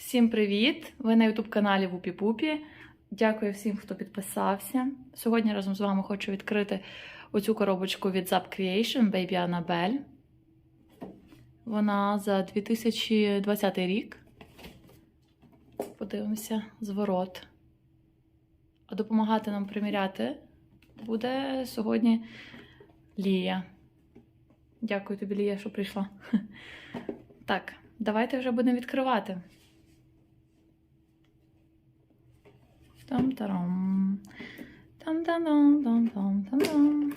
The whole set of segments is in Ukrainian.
Всім привіт! Ви на youtube каналі Вупі Пупі. Дякую всім, хто підписався. Сьогодні разом з вами хочу відкрити оцю коробочку від Zap Creation Baby Annabelle. Вона за 2020 рік. Подивимося, зворот. А допомагати нам приміряти буде сьогодні Лія. Дякую тобі, Лія, що прийшла. Так, давайте вже будемо відкривати. Там-тарам. Там-там-там, там-там-там-там.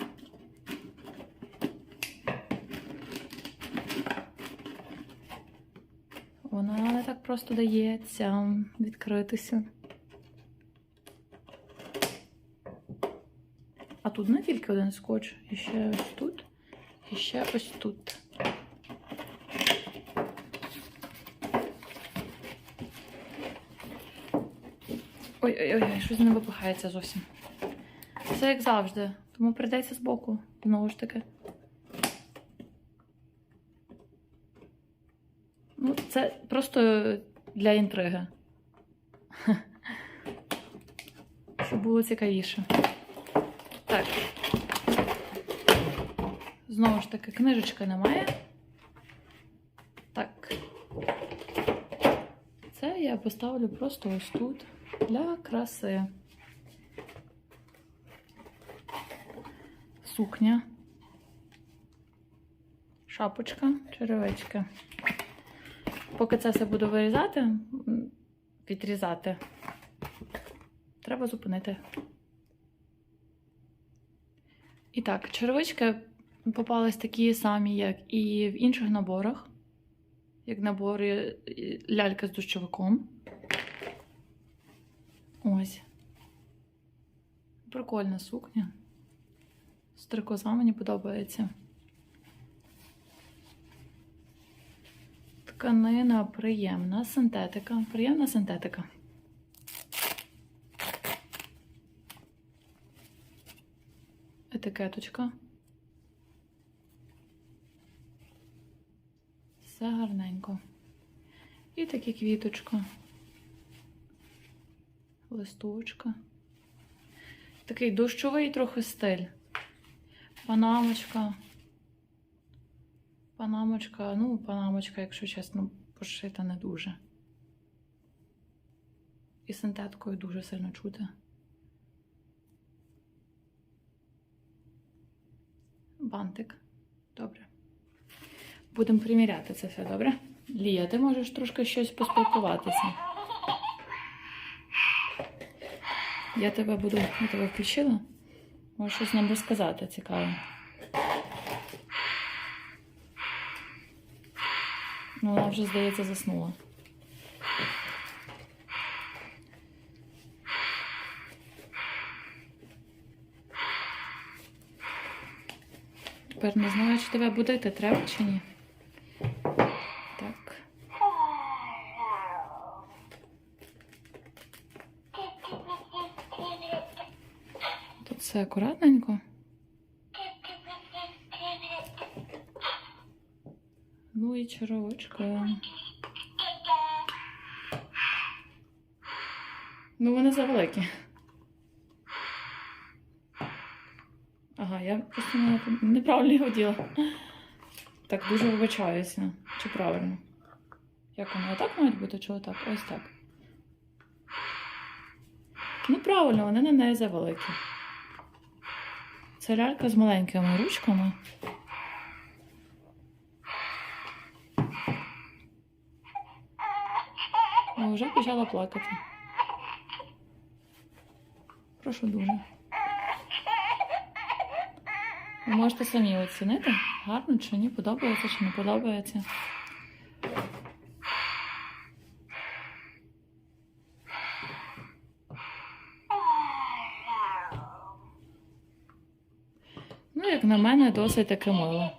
Вона не так просто дається відкритися. А тут не тільки один скотч, і ще ось тут, і ще ось тут. Ой-ой-ой, щось не випихається зовсім. Все як завжди, тому прийдеться збоку, знову ж таки. Ну, це просто для інтриги. Щоб було цікавіше. Так. Знову ж таки, книжечки немає. Так. Це я поставлю просто ось тут для краси. Сукня, шапочка, черевички. Поки це все буду вирізати, відрізати, треба зупинити. І так, черевички попались такі самі, як і в інших наборах, як набори лялька з дощовиком. Ось. Прикольна сукня. Стрикоза мені подобається. Тканина приємна, синтетика. Приємна синтетика. Етикеточка. Все гарненько. І такі квіточка. Листочка. Такий дощовий трохи стиль. Панамочка. Панамочка, ну, панамочка, якщо чесно, пошита не дуже. І синтеткою дуже сильно чути. Бантик. Добре. Будемо приміряти це все, добре? Лія, ти можеш трошки щось поспілкуватися. Я тебе буду, я тебе включила. Можеш щось нам розказати цікаве. Ну, вона вже, здається, заснула. Тепер не знаю, чи тебе будити треба чи ні. Так. Тут все акуратненько. Ну і черевичка. Ну, вони завеликі. Ага, я просто неправильно його діла. Так, дуже вибачаюся. Чи правильно? Як вони? Отак мають бути, чи отак? Ось так. Ну, правильно, вони не неї завеликі. Це лялька з маленькими ручками. О, вже почала плакати. Прошу дуже. Ви можете самі оцінити, гарно чи ні, подобається чи не подобається. Ну, як на мене, досить таке мило.